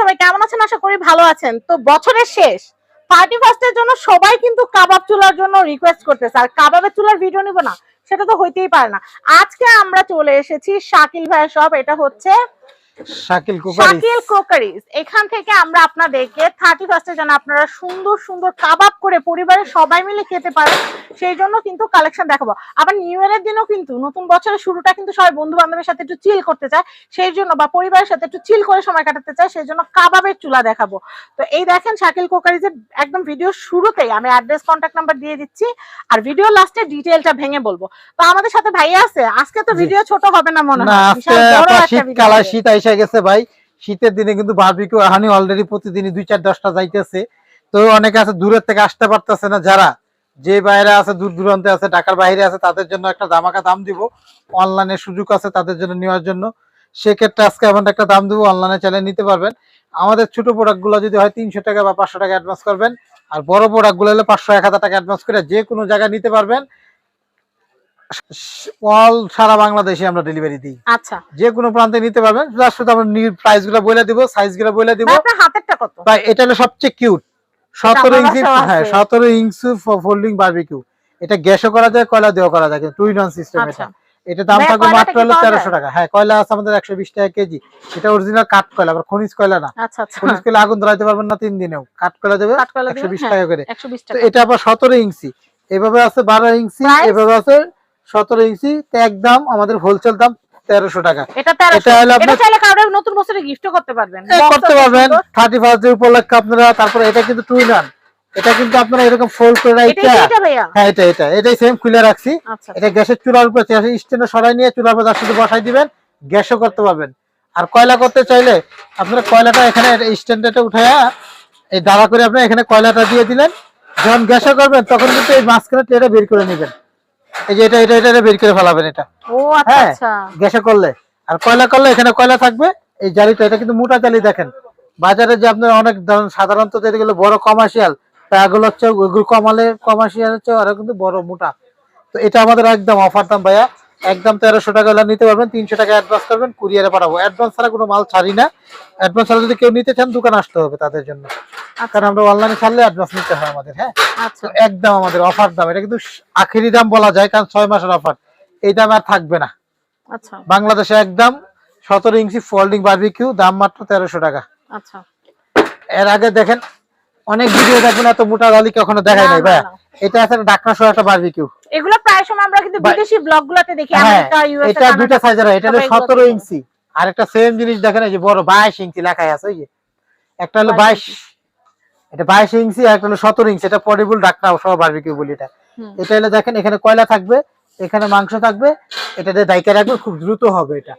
সবাই কেমন আছেন? ভালো আছেন। তো বছরের শেষ জন্য সবাই কিন্তু কাবাব চুলার জন্য রিকোয়েস্ট করতেছে। আর কাবাবের চুলার ভিডিও নিব না, সেটা তো হইতেই পারে না। আজকে আমরা চলে এসেছি শাকিল ভাইয়ের সব এটা হচ্ছে শাকিল কুকারি শাকিল কোকারিজ এখান থেকে আমরা আপনাদেরকে থার্টি ফার্স্টের জন্য আপনারা সুন্দর সুন্দর কাবাব করে পরিবারের সবাই মিলে খেতে পারেন। সেই জন্য কিন্তু কালেকশন দেখাবো। আবার নিউ ইয়ারের দিনও কিন্তু নতুন বছরের শুরুটা কিন্তু সবাই বন্ধু বান্ধবের সাথে একটু চিল করতে চায়। সেই জন্য বা পরিবারের সাথে একটু চিল করে সময় কাটাতে চায় সেই জন্য কাবাবের চুলা দেখাবো। তো এই দেখেন শাকিল কোকারিজের একদম ভিডিও শুরুতেই আমি অ্যাড্রেস কন্ট্যাক্ট নাম্বার দিয়ে দিচ্ছি। আর ভিডিও লাস্টে ডিটেলটা ভেঙে বলব। তো আমাদের সাথে ভাইয়া আছে? আজকে তো ভিডিও ছোট হবে না মনে হয়। বিশাল বড় একটা video এসে গেছে ভাই। শীতের দিনে কিন্তু বারবিকিউ হানি অলরেডি প্রতিদিনই দুই চার, দশটা যাইতেছে। তো অনেকে আছে, দূরের থেকে আসতে পারতেছে না যারা। যে বাইরে আছে, দূর দূরান্তে আছে, ঢাকার বাইরে আছে, তাদের জন্য একটা দামাকা দাম দিব। অনলাইনে সুযোগ আছে তাদের জন্য নেওয়ার জন্য। সেক্ষেত্রে আজকে এমন একটা দাম দিব অনলাইনে চালিয়ে নিতে পারবেন। আমাদের ছোট প্রোডাক্টগুলো যদি হয়, তিনশো টাকা বা পাঁচশো টাকা অ্যাডভান্স করবেন। আর বড় প্রোডাক্টগুলো হলে পাঁচশো, এক হাজার টাকা অ্যাডভান্স করে যে কোনো জায়গায় নিতে পারবেন। অল সারা বাংলাদেশে আমরা ডেলিভারি দিই। আচ্ছা। যে কোনো প্রান্তে নিতে পারবেন। জাস্ট শুধু আমরা প্রাইসগুলো বলে দিব সাইজগুলো বলে দিব। আপনার হাতেরটা কত? ভাই এটা হলো সবচেয়ে কিউট সতেরো আমার ইঞ্চি হ্যাঁ আছে। সতেরো ইঞ্চি ফোল্ডিং বারবিকিউ এটা গ্যাসও করা যায় কয়লা দিয়েও করা যায় টু ইন সিস্টেম আচ্ছা। এটা এটা দাম থাকবে মাত্র হলো তেরোশো টাকা। হ্যাঁ কয়লা আছে আমাদের একশো বিশ টাকা কেজি। এটা অরিজিনাল কাঠ কয়লা আবার খনিজ কয়লা না। আচ্ছা আচ্ছা। খনিজ কয়লা আগুন ধরাইতে পারবেন না তিন দিনেও। কাঠ কয়লা দেবে? একশো বিশ হ্যাঁ, টাকা করে। এটা আবার সতেরো ইঞ্চি এভাবে আছে বারো ইঞ্চি এভাবে আছে সতেরো ইঞ্চি একদম আমাদের হোলসেল দাম তেরোশো টাকা। এটা হলো আপনার নতুন বছরে গিফটও করতে পারবেন? করতে পারবেন। থার্টি ফার্স্ট উপলক্ষে আপনারা তারপরে এটা কিন্তু টু ইন এটা কিন্তু আপনারা এরকম ফোল্ড করে এটা হ্যাঁ এটা এটা। এটাই সেম খুলে রাখছি। আচ্ছা। এটা গ্যাসের চুলার উপরে স্ট্যান্ডে সরাই নিয়ে চুলার উপর শুধু বসাই দিবেন গ্যাসও করতে পারবেন। আর কয়লা করতে চাইলে আপনারা কয়লাটা এখানে স্ট্যান্ডটা উঠাইয়া এই দাঁড়া করে আপনি এখানে কয়লাটা দিয়ে দিলেন। যখন গ্যাসও করবেন তখন কিন্তু এই মাঝখানে ট্রেটা বের করে নেবেন। এই যে এটা এটা এটা বের করে ফেলাবেন এটা। ও আচ্ছা হ্যাঁ। আচ্ছা। গ্যাসে করলে। আর কয়লা করলে এখানে কয়লা থাকবে? এই জালিটা এটা কিন্তু মোটা জালি দেখেন। বাজারে যে আপনার অনেক ধরুন সাধারণত যেগুলো বড় কমার্শিয়াল হচ্ছে ওইগুলো কমালে কমার্শিয়াল হচ্ছে ওরা কিন্তু বড় মোটা। তো এটা আমাদের একদম অফার দাম ভাইয়া। একদম তেরোশো টাকা হলে নিতে পারবেন তিনশো টাকা অ্যাডভান্স করবেন কুরিয়ারে পাঠাবো। অ্যাডভান্স ছাড়া কোনো মাল ছাড়ি না। অ্যাডভান্স ছাড়া যদি কেউ নিতে চান দোকান আসতে হবে তাদের জন্য। কারণ আমরা অনলাইনে ছাড়লে অ্যাডভান্স নিতে হয় আমাদের হ্যাঁ? আচ্ছা। তো একদম আমাদের অফার দাম এটা কিন্তু আখেরি দাম বলা যায় কারণ ছয় মাসের অফার এই দাম আর থাকবে না। আচ্ছা। বাংলাদেশে একদম সতেরো ইঞ্চি ফোল্ডিং বারবিকিউ দাম মাত্র তেরোশো টাকা। আচ্ছা। এর আগে দেখেন অনেক ভিডিও দেখবেন এত মোটা গালি কখনো দেখাই নাই ভাই এটা আছে ডাকনা সহ একটা বারবিকিউ এগুলো প্রায় সময় আমরা কিন্তু বিদেশি ব্লগ গুলাতে দেখি হ্যাঁ আমেরিকা ইউএসএ এটা দুইটা সাইজের এটা হলো সবাই এগুলো সতেরো দেখে। ইঞ্চি। আর একটা সেম জিনিস দেখেন এই যে বড় বাইশ ইঞ্চি লেখাই আছে ওই যে। একটা হলো 22 বাইশ এটা বাইশ ইঞ্চি আর একটা হলো সতেরো ইঞ্চি এটা পরিবুল ডাকনা সহ বারবিকিউ বলি এটা। এটা হলো দেখেন এখানে কয়লা থাকবে এখানে মাংস থাকবে এটা দিয়ে দায়িকা রাখবে খুব দ্রুত হবে এটা।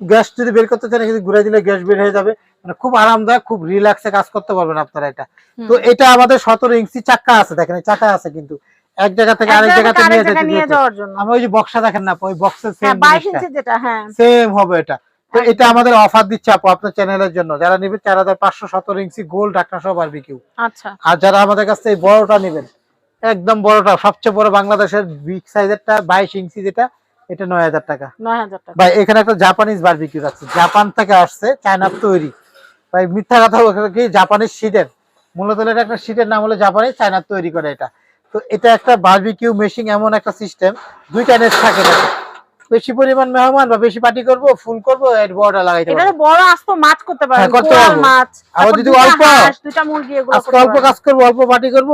গ্যাস যদি বের করতে চান এখানে ঘুরে দিলে গ্যাস বের হয়ে যাবে। মানে খুব আরামদায়ক খুব রিল্যাক্সে কাজ করতে পারবেন আপনারা এটা। তো এটা আমাদের সতেরো ইঞ্চি চাকা আছে দেখেন চাকা আছে কিন্তু। এক জায়গা থেকে আরেক জায়গাতে নিয়ে যেতে যাওয়ার জন্য। আমরা ওই যে বক্সা দেখেন না ওই বক্সের সেম হ্যাঁ যেটা হ্যাঁ। সেম হবে এটা। তো এটা আমাদের অফার দিচ্ছে আপু আপনার চ্যানেলের জন্য। যারা নিবে চার হাজার পাঁচশো সতেরো ইঞ্চি গোল ডাকনা সহ বারবিকিউ আচ্ছা। আর যারা আমাদের কাছ থেকে এই বড়টা নেবেন একদম বড়টা সবচেয়ে বড় বাংলাদেশের বিগ সাইজেরটা বাইশ ইঞ্চি যেটা এটা নয় হাজার টাকা। ভাই এখানে একটা জাপানিজ বারবিকিউ আছে জাপান থেকে আসছে চায়নার তৈরি। ভাই মিথ্যা কথা কি জাপানিজ শীটের মূলত এটা একটা শীটের নাম হলো জাপানিজ চায়নার তৈরি করে এটা। তো এটা একটা বারবিকিউ মেশিন এমন একটা সিস্টেম দুইটা নেট থাকে। বেশি পরিমাণ মেহমান বা বেশি পার্টি করব ফুল করব এর বড়টা লাগাইতে পারব। তো বড় আস্ত মাছ করতে হ্যাঁ, করতে পারব। মাছ যদি অল্প- মুরগি এগুলো অল্প কাজ করব অল্প পার্টি করব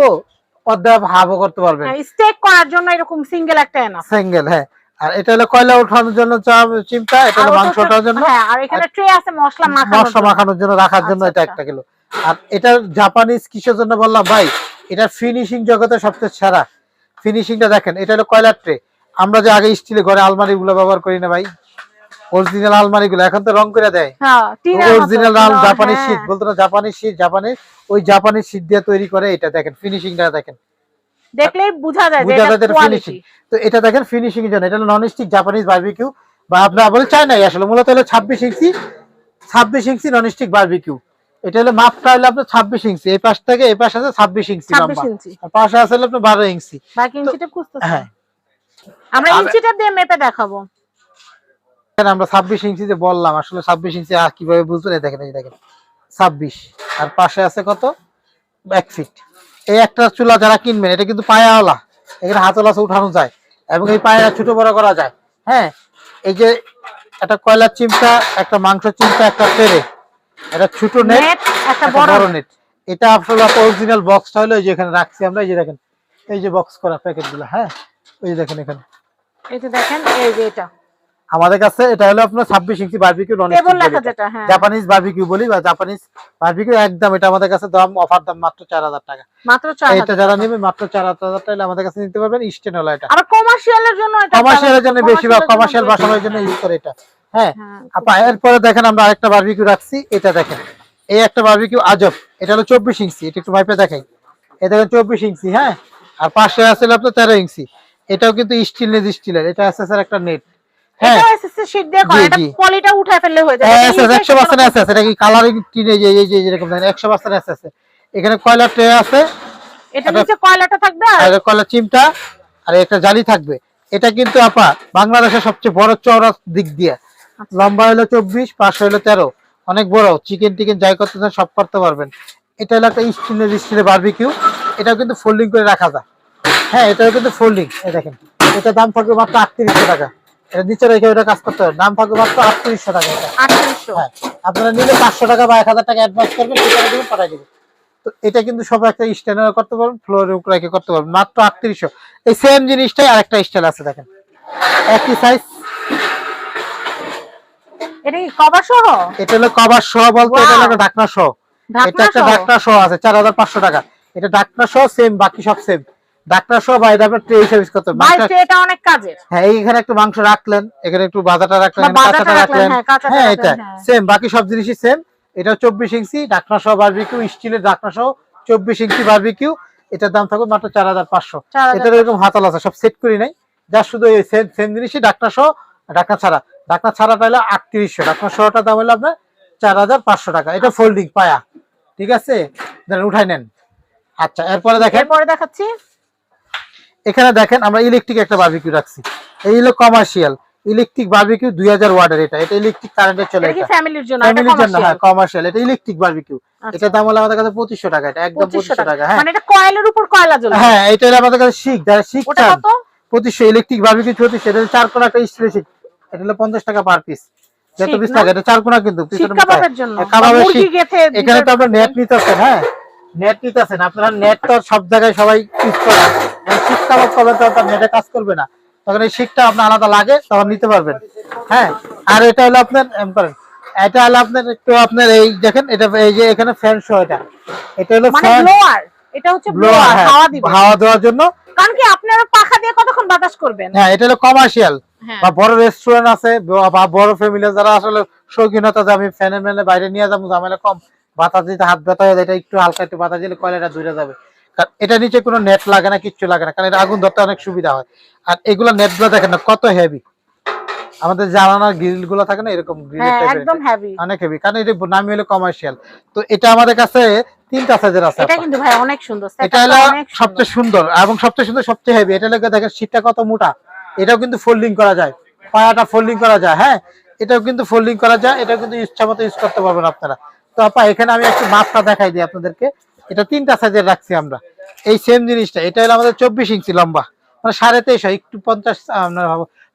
অর্ধেক হাফও করতে পারবেন। স্টেক করার জন্য এরকম সিঙ্গেল একটা এনা সিঙ্গেল হ্যাঁ। আর এটা হলো কয়লা ওঠানোর জন্য চা- চিমটা এটা হলো মাংস জন্য। হ্যাঁ আর এখানে ট্রে আছে মশলা মাখানোর মশলা মাখানোর জন্য রাখার জন্য আচ্ছা, এটা আচ্ছা। একটা কিলো। আর এটা জাপানিজ কিসের জন্য বললাম ভাই? এটা ফিনিশিং জগতে সবচেয়ে সেরা। ফিনিশিংটা দেখেন এটা হলো কয়লার ট্রে আমরা যে আগে স্টিলে ঘরে আলমারি গুলো ব্যবহার করি না ভাই অরিজিনাল আলমারি গুলো এখন তো রং করে দেয়। হ্যাঁ অরিজিনাল জাপানি হ্যাঁ। শীট বলতো না জাপানি শীট জাপানি ওই জাপানি শীট দিয়ে তৈরি করে এটা দেখেন ফিনিশিংটা দেখেন। দেখলেই বোঝা যায় বোঝা এটা যায় এটা তো এটা দেখেন ফিনিশিং এর জন্য এটা নন স্টিক জাপানিজ বারবিকিউ বা আপনার বলে চাই নাই আসলে মূলত হলো ছাব্বিশ ইঞ্চি ছাব্বিশ ইঞ্চি নন স্টিক বারবিকিউ এটা হলো মাপটা হলো আপনার ছাব্বিশ ইঞ্চি এই পাশ থেকে এই পাশ আছে ছাব্বিশ ইঞ্চি লম্বা। আর পাশে আছে হলো আপনার বারো ইঞ্চি। বাকি ইঞ্চিটা খুঁজতেছি। হ্যাঁ। আমরা ইঞ্চিটা দিয়ে মেপে দেখাবো। আমরা ছাব্বিশ ইঞ্চি যে বললাম আসলে ছাব্বিশ ইঞ্চি আর কীভাবে বুঝবেন? এই দেখেন এই দেখেন ছাব্বিশ। আর পাশে আছে কত? এক ফিট। এই একটা চুলা যারা কিনবেন এটা কিন্তু পায়াওয়ালা। এখানে হাতল আছে উঠানো যায়। এবং এই পায়া ছোট বড় করা যায়। হ্যাঁ? এই যে একটা কয়লার চিমটা একটা মাংস চিমটা একটা তেরে একটা ছোট নেট একটা বড় নেট এটা আসলে অরিজিনাল বক্সটা হলো এই যে এখানে রাখছি আমরা। এই যে দেখেন এই যে বক্স করা প্যাকেটগুলো হ্যাঁ? ওই যে দেখেন এখানে। এই যে দেখেন এই যে এটা। আমাদের কাছে এটা হলো আপনার ছাব্বিশ ইঞ্চি বারবিকিউ নন টেবল লেখা যেটা হ্যাঁ। জাপানিজ বারবিকিউ বলি বা জাপানিজ বারবিকিউ একদম এটা আমাদের কাছে দাম অফার দাম মাত্র চার হাজার টাকা। মাত্র চার এটা যারা নেবে মাত্র চার হাজার টাকা আমাদের কাছে নিতে পারবেন স্টেন হলো এটা। আবার কমার্শিয়ালের জন্য এটা কমার্শিয়ালের জন্য বেশিরভাগ commercial এর কমার্শিয়াল জন্য জন্য ইউজ করে এটা। হ্যাঁ হ্যাঁ, আপা এরপরে দেখেন আমরা আরেকটা বারবিকিউ রাখছি এটা দেখেন। এই একটা বারবিকিউ আজব এটা হলো চব্বিশ ইঞ্চি এটা একটু ভাইপে দেখাই। এই দেখেন চব্বিশ ইঞ্চি হ্যাঁ? আর পাশে আছে আপনার তেরো ইঞ্চি। এটাও কিন্তু স্টিল নেজ স্টিলের এটা আছে স্যার একটা নেট হ্যাঁ। শীট দিয়ে করা এটা পলিটা উঠায় ফেললে হয়ে যাবে। হ্যাঁ, এটা SS, easy একশো পার্সেন্ট কোনো- এটা কি কালারিং টিনে যে এই যে যেরকম দেখেন একশো পার্সেন্ট এসএস এখানে কয়লার ট্রে আছে? এটা নিচে কয়লাটা থাকবে আর? কয়লার চিমটা আর একটা জালি থাকবে। এটা কিন্তু আপা বাংলাদেশের সবচেয়ে বড় চওড়া দিক দিয়ে। আচ্ছা। লম্বা হলো চব্বিশ পাশে হলো তেরো। অনেক বড় চিকেন টিকেন যাই করতে চান সব করতে পারবেন। এটা হলো একটা স্টিলের স্টিলের বারবিকিউ এটাও কিন্তু ফোল্ডিং করে রাখা যায়। হ্যাঁ এটাও কিন্তু ফোল্ডিং এই দেখেন। এটা দাম থাকবে মাত্র আটত্রিশশো টাকা। এটা নিচে রেখে ওটা কাজ করতে হবে। দাম থাকবে মাত্র আটত্রিশশো টাকা এটা। আটত্রিশশো। হ্যাঁ আপনারা নিলে পাঁচশো টাকা বা এক হাজার টাকা অ্যাডভান্স করবেন সেটা দেবেন পাঠাই দেবেন। তো এটা কিন্তু সব একটা স্ট্যান্ডার্ড করতে পারবেন উপর করতে পারবেন। মাত্র আটত্রিশশো। এই সেম জিনিসটাই আরেকটা স্টাইল আছে দেখেন। একই সাইজ এটা কি কভার সহ? এটা হলো কভার সহ বলতে এটা হলো! ঢাকনা সহ। এটা একটা ঢাকনা সহ আছে চার হাজার পাঁচশো টাকা। এটা ঢাকনা সহ সেম বাকি সব সেম ঢাকনা সহ বা এটা আপনার ট্রে use করতে ভাই এটা অনেক কাজের। হ্যাঁ এইখানে একটু মাংস রাখলেন এখানে একটু বাজাটা রাখলেন কাঁচাটা রাখলেন, হ্যাঁ, হ্যাঁ এটা হ্যাঁ। সেম বাকি সব জিনিসই সেম এটা চব্বিশ ইঞ্চি ঢাকনা সহ বারবিকিউ স্টিলের ঢাকনা সহ চব্বিশ ইঞ্চি বারবিকিউ এটার দাম থাকবে মাত্র চার হাজার পাঁচশো। 4,500 এটার এরকম হাতাল আছে সব সেট করি নাই। যা শুধু এই সেম সেম জিনিসই ঢাকনা সহ ঢাকনা ছাড়া। ঢাকনা ছাড়া পাইলে আটত্রিশশো। ঢাকনা সহটা দাম হলো আপনার চার হাজার পাঁচশো টাকা। এটা ফোল্ডিং পায়া। ঠিক আছে? উঠাই নেন। আচ্ছা এরপরে দেখেন। এরপরে দেখাচ্ছি। এখানে দেখেন আমরা ইলেকট্রিক একটা বারবিকিউ রাখছি। এই হলো কমার্শিয়াল ইলেকট্রিক বারবিকিউ দুই হাজার ওয়াটের এটা। এটা ইলেকট্রিক কারেন্টে চলে এটা ফ্যামিলির জন্য? ফ্যামিলির জন্য হ্যাঁ কমার্শিয়াল এটা ইলেকট্রিক বারবিকিউ আচ্ছা। এটা দাম হলো আমাদের কাছে পঁচিশশো টাকা এটা একদম পঁচিশশো টাকা। হ্যাঁ। মানে এটা কয়েলের উপর কয়লা জ্বলবে? হ্যাঁ এটা হলো আমাদের কাছে শিখ যারা শিখ ওটা কত? পঁচিশশো ইলেকট্রিক বারবিকিউ পঁচিশশো এটা চার কোনা একটা স্টিলের শিখ এটা হলো পঞ্চাশ টাকা পার পিস যত পিস? থাকে এটা চার কোনা কিন্তু কাবাবের জন্য। হ্যাঁ, কাবাবের শিক। এখানে তো ভিতরে- আপনার নেট নিতেছেন হ্যাঁ। নেট নিতেছেন আপনারা নেট তো সব জায়গায় সবাই ইউজ করে না। এখন শিক কাবাব করবেন তো আপনার নেটে কাজ করবে না। তখন এই শিকটা আপনার আলাদা লাগে তখন নিতে পারবেন। হ্যাঁ আর এটা হলো আপনার করেন এটা হলো আপনার একটু আপনার এই দেখেন এটা এই যে এখানে ফ্যান শো এটা। এটা হলো ফ্যান এটা হচ্ছে ব্লোয়ার ব্লোয়ার হাওয়া দিবে। হাওয়া দেওয়ার জন্য। কারণ কি আপনারা পাখা দিয়ে কতক্ষণ বাতাস করবেন? হ্যাঁ এটা হলো কমার্শিয়াল হ্যাঁ। বা বড় রেস্টুরেন্ট আছে বা বড় ফ্যামিলি যারা আসলে শৌখিনতা যে আমি ফ্যানে ম্যানে বাইরে নিয়ে যাব ঝামেলা কম। বাতাস দিতে হাত ব্যথা হয়ে যায় এটা একটু হালকা একটু বাতাস দিলে কয়লাটা দূরে যাবে। কারণ এটা নিচে কোনো নেট লাগে না কিচ্ছু লাগে না কারণ এটা আগুন ধরতে অনেক সুবিধা হয়। আর এগুলো নেটগুলো দেখেন না কত হেভি আমাদের জানানার গ্রিলগুলো থাকে না এরকম গ্রিল হ্যাঁ একদম হেভি অনেক হেভি কারণ এটা নামি হলো কমার্শিয়াল তো এটা আমাদের কাছে তিনটা সাইজের আছে এটা কিন্তু ভাই অনেক সুন্দর এটা হলো সবচেয়ে সুন্দর এবং সবচেয়ে সুন্দর সবচেয়ে হেভি এটা লাগে দেখেন শীতটা কত মোটা। এটাও কিন্তু ফোল্ডিং করা যায়। পায়াটা ফোল্ডিং করা যায় হ্যাঁ? এটাও কিন্তু ফোল্ডিং করা যায় এটাও কিন্তু ইচ্ছা মতো ইউজ করতে পারবেন আপনারা। তো আপা এখানে আমি একটু মাপটা দেখাই দিই আপনাদেরকে। এটা তিনটা সাইজের রাখছি আমরা। এই সেম জিনিসটা এটা হলো আমাদের চব্বিশ ইঞ্চি লম্বা। মানে সাড়ে তেইশ হয় একটু পঞ্চাশ আপনার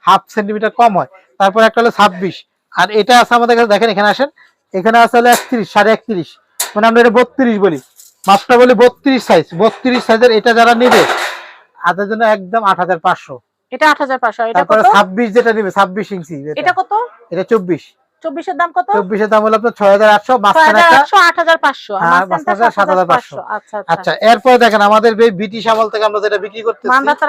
হাফ সেন্টিমিটার কম হয়। তারপর একটা হলো ছাব্বিশ। আর এটা আছে আমাদের কাছে দেখেন এখানে আসেন। এখানে আছে হলো একত্রিশ সাড়ে একত্রিশ। মানে আমরা এটা বত্রিশ বলি। মাপটা বলি বত্রিশ সাইজ বত্রিশ সাইজের এটা যারা নেবে তাদের জন্য একদম আট হাজার পাঁচশো। এটা আট হাজার পাঁচশো। তারপরে ছাব্বিশ যেটা নেবে ছাব্বিশ ইঞ্চি এটা কত? এটা চব্বিশ। চব্বিশের দাম কত? চব্বিশের দাম হলো আপনার ছয় হাজার আটশো হাজার আট হাজার পাঁচশো হ্যাঁ, মাঝখানটা মাঝখানটা সাত হাজার পাঁচশো। আচ্ছা আচ্ছা। আচ্ছা এরপরে দেখেন আমাদের ব্রিটিশ আমল থেকে আমরা যেটা বিক্রি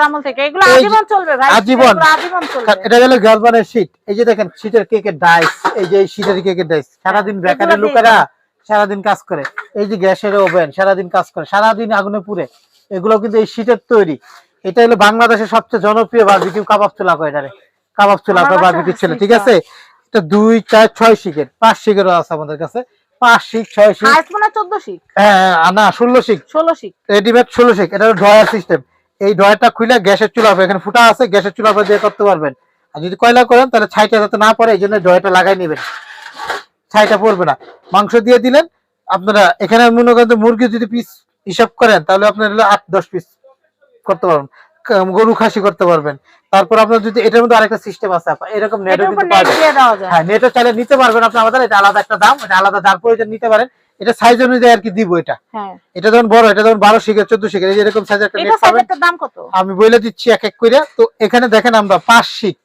আমল থেকে। এগুলো আজীবন চলবে ভাই। আজীবন। আজীবন চলবে। এটা হলো গালবানের শীট এই যে দেখেন শীটের কেকের ডাইস এই যে শীটের কেকের ডাইস। সারাদিন হ্যাঁ, এগুলো দিয়ে লোকেরা সারাদিন কাজ করে। এই যে গ্যাসের ওভেন সারাদিন কাজ করে। সারাদিন আগুনে পুড়ে। এগুলো কিন্তু এই শীতের তৈরি। এটা হলো বাংলাদেশের সবচেয়ে জনপ্রিয় বারবিকিউ কাবাব চুলা কয় এটারে? কাবাব চুলা কয় বারবিকিউ ছিল ঠিক আছে? এটা দুই চার ছয় শিকের পাঁচ আছে আমাদের কাছে। পাঁচ শিক ছয় শিক হাইস্ট চোদ্দ শিক হ্যাঁ না ষোলো শিক ষোলো শিক রেডিমেড ষোলো শিক এটা ড্রয়ার সিস্টেম। এই ড্রয়ারটা খুলে গ্যাসের চুলা হবে এখানে ফুটা আছে গ্যাসের চুলা দিয়ে করতে পারবেন। আর যদি কয়লা করেন তাহলে ছাইটা যাতে না পড়ে এই জন্য লাগাই নেবেন। ছাইটা পড়বে না। মাংস দিয়ে দিলেন আপনারা এখানে মনে করেন মুরগি যদি পিস হিসাব করেন তাহলে আপনার আট দশ পিস করতে পারবেন। গরু খাসি করতে পারবেন। তারপর আপনার যদি এটার মধ্যে আরেকটা সিস্টেম আছে এরকম নেটও কিন্তু যায়। হ্যাঁ নেটও চাইলে নিতে পারবেন আপনি আমাদের এটা আলাদা একটা দাম এটা আলাদা যার প্রয়োজন নিতে পারেন। এটা সাইজ অনুযায়ী আর কি দিব এটা। হ্যাঁ। এটা যেমন বড় এটা যেমন বারো শিখের চোদ্দ যে এরকম সাইজ একটা নেট পাবেন। সাইজের দাম কত? আমি বলে দিচ্ছি এক এক করে তো এখানে দেখেন আমরা পাঁচ শিখ।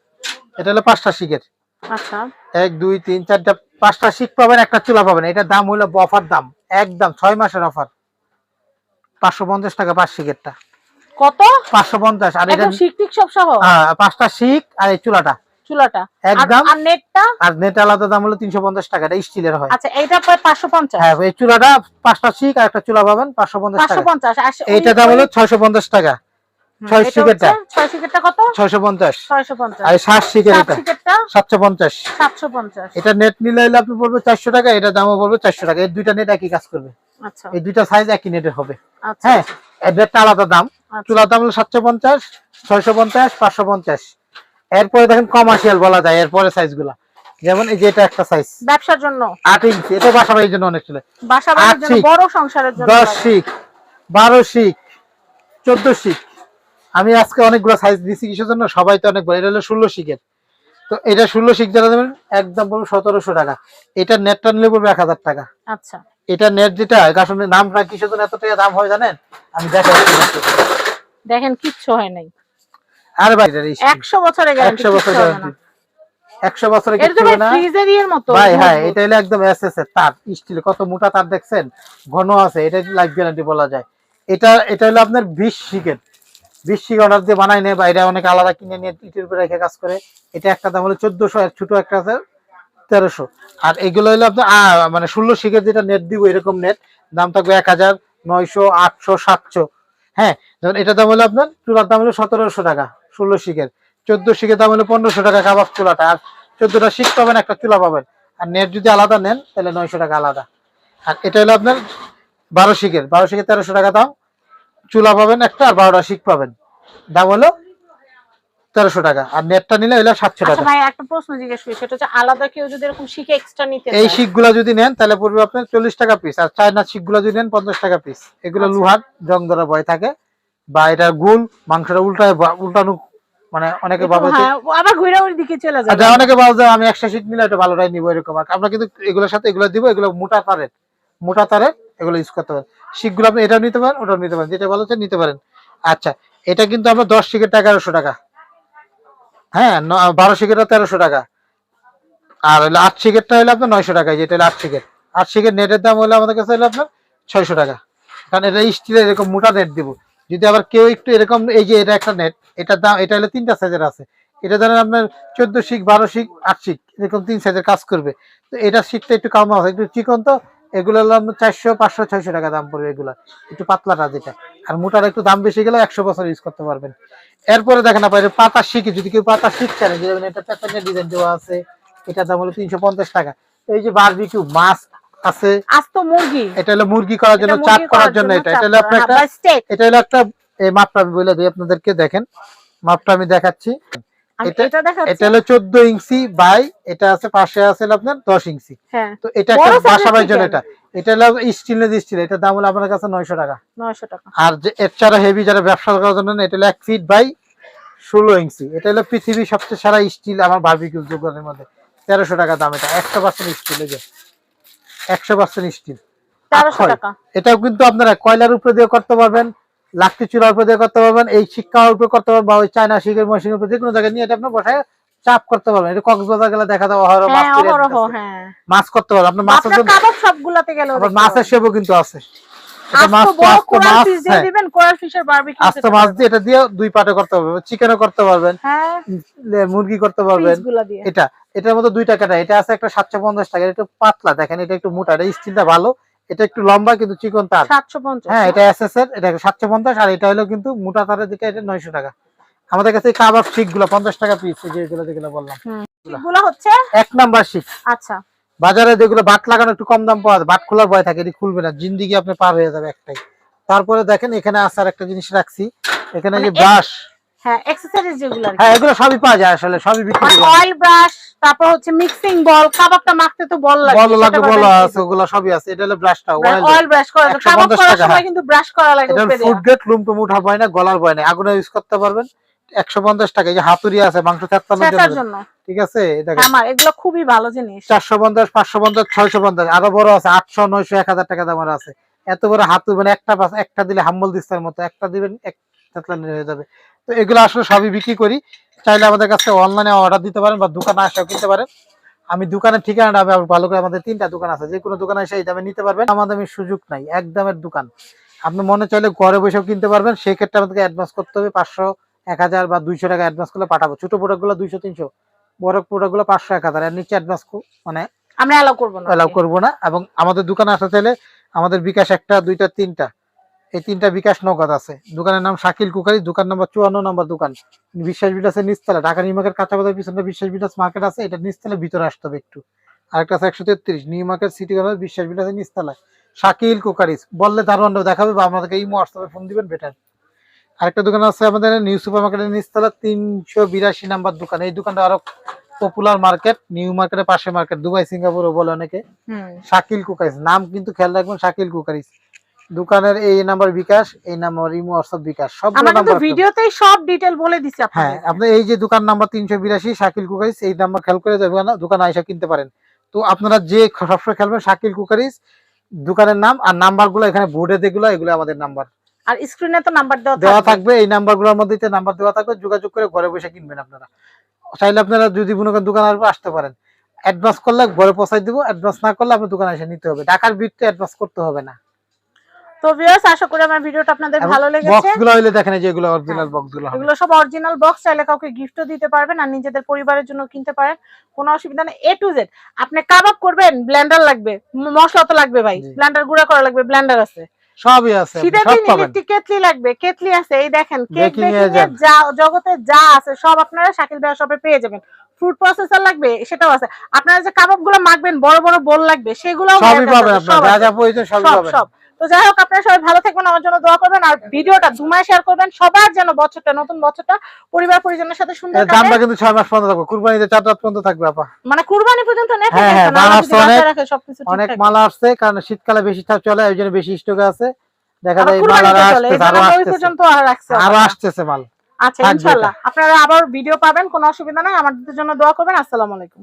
এটা হলো পাঁচটা শিখের। আচ্ছা। এক দুই তিন চারটা পাঁচটা শিখ পাবেন একটা চুলা পাবেন। এটার দাম হলো অফার দাম। একদম ছয় মাসের অফার পাঁচশো পঞ্চাশ টাকা পাঁচ শিখেরটা। কত? পাঁচশো পঞ্চাশ। আর এটা একদম শিকটিক সব সহ? হ্যাঁ, পাঁচটা শিখ আর এই চুলাটা। চুলাটা। একদম। আর নেটটা? আর নেট আলাদা দাম হলো তিনশো পঞ্চাশ টাকা এটা স্টিলের হয়। আচ্ছা এইটা প্রায় পাঁচশো পঞ্চাশ? হ্যাঁ এই চুলাটা পাঁচটা শিখ আর একটা চুলা পাবেন পাঁচশো পঞ্চাশ পাঁচশো টাকা পঞ্চাশ আর সে- এইটা দাম হলো ওই- ছয়শো পঞ্চাশ টাকা। হুম, ছয় শিকেরটা। হচ্ছে- ছয় শিকেরটা কত? ছয়শো পঞ্চাশ। ছয়শো পঞ্চাশ। আর এই সাত শিখের এটা। শিকেরটা? সাতশো পঞ্চাশ। সাতশো পঞ্চাশ। এটা নেট নিলে আপনি পড়বে চারশো টাকা এটা দামও পড়বে চারশো টাকা। এই দুইটা নেট একই কাজ করবে। আচ্ছা। এই দুইটা সাইজ একই নেটের হবে। আচ্ছা হ্যাঁ এর আলাদা দাম। আচ্ছা। চুলার দাম হলো সাতশো পঞ্চাশ ছয়শো পঞ্চাশ পাঁচশো পঞ্চাশ। এরপরে দেখেন কমার্শিয়াল বলা যায় এরপরে সাইজগুলা। যেমন এই যে এটা একটা সাইজ ব্যবসার জন্য? আট ইঞ্চি এটা বাসা বাড়ির জন্য অনেক চলে। বাসা জন্য বড় সংসারের জন্য দশ লাগে। শিখ বারো শিখ চোদ্দ শিখ আমি আজকে অনেকগুলো সাইজ দিচ্ছি কিসের জন্য? সবাই তো অনেক বড়। এটা হলো ষোলো শিখের তো এটা ষোলো শিখ যারা দেবেন একদম পড়বে সতেরোশো টাকা। এটা নেটটা নিলে পড়বে এক হাজার টাকা। আচ্ছা। এটা নেট যেটা আসলে নামটা কিসের জন্য এত টাকা দাম হয় জানেন? আমি দেখাচ্ছি দেখেন কিচ্ছু হয় নাই। আরে ভাই এটা এই steel। একশো বছরের গ্যারান্টি একশো বছর গ্যারান্টি একশো বছরের এটা তো কিছু না। ফ্রিজের এর মতো। ভাই হ্যাঁ এটা হলো একদম এসএস এর তার স্টিল কত মোটা তার দেখছেন? ঘন আছে এটা লাইফ গ্যারান্টি বলা যায়। এটা এটা হলো আপনার বিশ শিকের। বিশ শিক অর্ডার দিয়ে বানাই নেয় বা এটা অনেক আলাদা কিনে নিয়ে ইটের উপরে রেখে কাজ করে। এটা একটা দাম হলো চোদ্দশো আর ছোট একটা আছে তেরোশো। আর এগুলো হলো আপনার মানে ষোলো শিখের যেটা নেট দিব, এরকম নেট দাম থাকবে এক হাজার নয়শো, আটশো, সাতশো। হ্যাঁ যেমন এটা দাম হলো আপনার, চুলার দাম হলো সতেরোশো টাকা, ষোলো শিকের চোদ্দ শিখের দাম হলো পনেরোশো টাকা কাবাব চুলাটা। আর চোদ্দটা শিখ পাবেন, একটা চুলা পাবেন। আর নেট যদি আলাদা নেন, তাহলে নয়শো টাকা আলাদা। আর এটা হলো আপনার বারো শিখের। বারো শিখের তেরোশো টাকা দাম। চুলা পাবেন একটা আর বারোটা শিখ পাবেন। দাম হলো তেরোশো টাকা। আর নেটটা নিলে হলো সাতশো আচ্ছা টাকা। ভাই একটা প্রশ্ন জিজ্ঞেস করি সেটা হচ্ছে আলাদা কেউ যদি এরকম শিখে এক্সট্রা নিতে এই চায়, শিকগুলা যদি নেন তাহলে পড়বে আপনার চল্লিশ টাকা পিস আর চায়না শিকগুলা যদি নেন পঞ্চাশ টাকা পিস এগুলো আচ্ছা। লোহার জং ধরা ভয় থাকে। বা এটা গুল মাংসটা উল্টায় উল্টানো মানে অনেকে ভাবে আবার ঘুরে দিকে চলে যাবে। অনেকে ভাবে যে আমি একশো শিক নিলে এটা ভালোটাই নিবো এরকম। আর আমরা কিন্তু এগুলোর সাথে এগুলো দিব এগুলো মোটা তারের। মোটা তারের এগুলো ইউজ করতে পারেন। শিকগুলো আপনি এটাও নিতে পারেন ওটাও নিতে পারেন। যেটা ভালো নিতে পারেন। আচ্ছা এটা কিন্তু আমরা দশ শিকের টাকা এগারোশো টাকা। হ্যাঁ বারো শিকেরটা তেরোশো টাকা। আর হলো আট শিকেরটা হলো আপনার নয়শো টাকা যেটা হলো আট শিকের আট শিকের নেটের দাম হলো আমাদের কাছে হলো আপনার ছয়শো টাকা। কারণ এটা স্টিলের এরকম মোটা নেট দিব। যদি আবার কেউ একটু এরকম, এই যে এটা একটা নেট এটার দাম, এটা হলো তিনটা সাইজের আছে। এটা ধরেন আপনার চোদ্দ শিক বারো শিক আট শিক এরকম তিন সাইজের কাজ করবে। তো এটা শিকটা একটু কম আছে, একটু চিকন তো এগুলো হলো চারশো পাঁচশো ছয়শো টাকা দাম পড়বে এগুলা। একটু পাতলাটা যেটা। আর মোটার একটু দাম বেশি গেলে একশো বছর ইউজ করতে পারবেন। এরপরে দেখেন আপনার পাতা শিখে যদি কেউ পাতা শিখ চান যেমন এটা প্যাটার্নের ডিজাইন দেওয়া আছে। এটার দাম হলো তিনশো পঞ্চাশ টাকা। এই যে বারবিকিউ মাছ আছে। আস্ত মুরগি। এটা হলো মুরগি করার জন্য এটা চাপ করার জন্য এটা। এটা হলো আপনার একটা এটা হলো একটা এই মাপটা আমি বলে দিই আপনাদেরকে দেখেন। মাপটা আমি দেখাচ্ছি। এটা- হলো চোদ্দ ইঞ্চি বাই এটা আছে পাশে আছে আপনার দশ ইঞ্চি। হ্যাঁ। তো এটা বড় একটা size এর বাসা বাড়ির জন্য এটা। এটা হলো স্টিলের স্টিল এটার দাম হলো আপনার কাছে নয়শো টাকা। নয়শো টাকা। আর এর ছাড়া হেভি যারা ব্যবসা করার জন্য এটা হলো এক ফিট বাই ষোলো ইঞ্চি। এটা হলো পৃথিবীর সবচেয়ে সারা স্টিল আমার মধ্যে। তেরোশো টাকা দাম এটা একশো পার্সেন্ট স্টিল এই যে। একশো পার্সেন্ট স্টিল। এটাও কিন্তু আপনারা কয়লার উপরে দিয়ে করতে পারবেন। লাকড়ি চুলার উপরে দিয়ে করতে পারবেন এই শিক্ষার উপর করতে পারবেন বা ওই চায়না শিখের মশিনের উপরে যে কোনো জায়গায় নিয়ে এটা আপনি বসায় চাপ করতে পারবেন। এটা কক্সবাজার গেলে দেখা যাবে অহরহ মাছ হ্যাঁ অহরহ দিতেছে। হ্যাঁ। মাছ করতে পারবেন। আপনার মাছের জন্য কাবাব সবগুলাতে গেল মাছের সেবও কিন্তু আছে। মাছ মাছ হ্যাঁ। দিবেন কোরাল ফিশের বারবিকিউ আস্ত মাছ দিয়ে এটা দিয়ে দুই পাটে করতে পারবেন চিকেনও করতে পারবেন মুরগি করতে পারবেন। এটা এটার মধ্যে দুই টাকাটা এটা আছে একটা সাতশো পঞ্চাশ টাকা এটা পাতলা দেখেন এটা একটু মোটা এটা স্টিলটা ভালো। এটা একটু লম্বা কিন্তু চিকন তার। সাতশো পঞ্চাশ। হ্যাঁ এটা এসএস এর এটা সাতশো পঞ্চাশ আর এটা হলো কিন্তু মোটা তারের দিকে এটা নয়শো টাকা। আমাদের কাছে কাবাব শিকগুলো পঞ্চাশ টাকা পিস এই যেগুলো যেগুলো বললাম। গুলো হচ্ছে? এক নাম্বার শিক। আচ্ছা। বাজারে যেগুলো বাট লাগানো একটু কম দাম পাওয়া যায় বাট খোলার ভয় থাকে এটি খুলবে না জিন্দিগি আপনি পার হয়ে যাবে একটাই। তারপরে দেখেন এখানে আসার একটা জিনিস রাখছি এখানে যে মানে ব্রাশ। হ্যাঁ অ্যাক্সেসরিজ যেগুলো হ্যাঁ এগুলো সবই পাওয়া যায় আসলে সবই বিক্রি করা অয়েল ব্রাশ তারপর হচ্ছে মিক্সিং বল কাবাবটা মাখতে তো বল লাগে বল লাগবে বল আছে ওগুলো সবই আছে। এটা হলো ব্রাশটা ওয়েল অয়েল ব্রাশ করা কাবাব করার সময় হ্যাঁ। কিন্তু ব্রাশ করা লাগে এটা ফুড গ্রেড লুম টুম উঠা না গলার ভয় না। আগুনে ইউজ করতে পারবেন। একশো পঞ্চাশ টাকা এই যে হাতুড়ি আছে মাংস জন্য। ঠিক আছে এটা আমার এগুলো খুবই ভালো জিনিস। চারশো পঞ্চাশ পাঁচশো পঞ্চাশ ছয়শো পঞ্চাশ আরও বড় আছে আটশো নয়শো এক হাজার টাকা দামের আছে। এত বড় হাতুড়ি মানে একটা একটা দিলে হাম্বল দিস্তার মতো একটা দিবেন এক হয়ে যাবে। তো এগুলো আসলে সবই বিক্রি করি। চাইলে আমাদের কাছে অনলাইনে অর্ডার দিতে পারেন বা দোকানে আসাও কিনতে পারেন। আমি দোকানের ঠিকানাটা আমি ভালো করে আমাদের তিনটা দোকান আছে যে কোনো দোকানে এসে এই দামে নিতে পারবেন। আমাদের আমি সুযোগ নাই এক দামের দোকান। আপনি মনে চাইলে ঘরে বসেও কিনতে পারবেন। সেই ক্ষেত্রে আমাদেরকে অ্যাডভান্স করতে হবে পাঁচশো এক হাজার বা দুইশো টাকা অ্যাডভান্স করলে পাঠাবো। ছোট প্রোডাক্টগুলো দুইশো তিনশো বড় প্রোডাক্টগুলো পাঁচশো এক হাজার। এর নিচে অ্যাডভান্স মানে আমরা অ্যালাউ করব না। অ্যালাউ করব না। এবং আমাদের দোকানে আসতে চাইলে আমাদের বিকাশ একটা দুইটা তিনটা এই তিনটা বিকাশ নগদ আছে। দোকানের নাম শাকিল কুকারি দোকান নম্বর চুয়ান্ন নম্বর দোকান। বিশ্বাস বিলাসের নিচতলা ঢাকা নিউ মার্কেট কাঁচা বাজার পিছনে বিশ্বাস বিলাস মার্কেট আছে এটা নিচতলা ভিতরে আসতে হবে একটু। আরেকটা আছে একশো তেত্রিশ নিউ মার্কেট সিটি কলেজ বিশ্বাস বিলাসের নিচতলায়। শাকিল কুকারিস বললে দারোয়ানটা দেখাবে বা আমাদেরকে এই হোয়াটসঅ্যাপে ফোন দিবেন বেটার আরেকটা দোকান আছে আমাদের নিউ সুপার মার্কেটের নিচতলা তিনশো বিরাশি নাম্বার দোকান। এই দোকানটা আরও পপুলার মার্কেট নিউ মার্কেটের পাশে মার্কেট দুবাই সিঙ্গাপুরও বলে অনেকে। শাকিল কুকারিস নাম কিন্তু খেয়াল রাখবেন শাকিল কুকারিস দোকানের এই নাম্বার বিকাশ এই নাম্বার ইমো হোয়াটসঅ্যাপ বিকাশ সব নাম্বার ভিডিওতেই সব ডিটেল বলে দিছি হ্যাঁ আপনি এই যে দোকান নাম্বার তিনশো বিরাশি শাকিল কুকারিস এই নাম্বার খেয়াল করে যাবেন দোকানে আইসা কিনতে পারেন। তো আপনারা যে সবসময় খেলবেন শাকিল কুকারিস দোকানের নাম আর নাম্বারগুলো এখানে বোর্ডে যেগুলো এগুলো আমাদের নাম্বার। আর স্ক্রিনে তো নাম্বার দেওয়া দেওয়া থাকবে। এই নাম্বারগুলোর মধ্যে নাম্বার দেওয়া থাকবে যোগাযোগ করে ঘরে বসে কিনবেন আপনারা। চাইলে আপনারা যদি কোনো দোকান আসবে আসতে পারেন। অ্যাডভান্স করলে ঘরে পৌঁছাই দিব অ্যাডভান্স না করলে আপনি দোকানে এসে নিতে হবে। ঢাকার বিটতে অ্যাডভান্স করতে হবে না। তো ভিউয়ার্স আশা করি আমার ভিডিওটা আপনাদের ভালো লেগেছে। বক্সগুলো হইলে দেখেন এই যে এগুলো অরিজিনাল বক্সগুলো হবে। এগুলো সব অরিজিনাল বক্স চাইলে কাউকে গিফটও দিতে পারবেন আর নিজেদের পরিবারের জন্য কিনতে পারেন। কোনো অসুবিধা নেই। এ টু জেড আপনি কাবাব করবেন ব্লেন্ডার লাগবে মশলা তো লাগবে ভাই। ব্লেন্ডার গুঁড়া করা লাগবে ব্লেন্ডার আছে। সবই আছে লাগবে কেটলি আছে এই দেখেন কেক। যা জগতে যা আছে সব আপনারা শাকিল ভাইয়ের শপে পেয়ে যাবেন। ফুড প্রসেসর লাগবে সেটাও আছে। আপনারা যে কাবাবগুলো মাখবেন বড় বড় বোল লাগবে সেগুলোও সবই পাবেন আপনার যা যা প্রয়োজন সবই পাবেন। সব। তো যাই হোক আপনারা সবাই ভালো থাকবেন আমার জন্য দোয়া করবেন আর ভিডিওটা ধুমায় শেয়ার করবেন সবার যেন বছরটা নতুন বছরটা পরিবার পরিজনের সাথে সুন্দর কাটে। দামটা কিন্তু ছয় মাস পর্যন্ত থাকবে। কুরবানিতে চার রাত পর্যন্ত থাকবে আপা। মানে কুরবানি পর্যন্ত হ্যাঁ, হ্যাঁ, আসছে অনেক, সবকিছু অনেক মাল আসছে কারণ শীতকালে বেশি চলে ওই জন্য বেশি স্টক আছে। দেখা যায় মাল আরও এই আরও পর্যন্ত আর রাখছি আরও। আসতেছে মাল। আচ্ছা ইনশাআল্লাহ আপনারা আবার ভিডিও পাবেন কোনো অসুবিধা নাই আমাদের জন্য দোয়া করবেন আসসালামু আলাইকুম।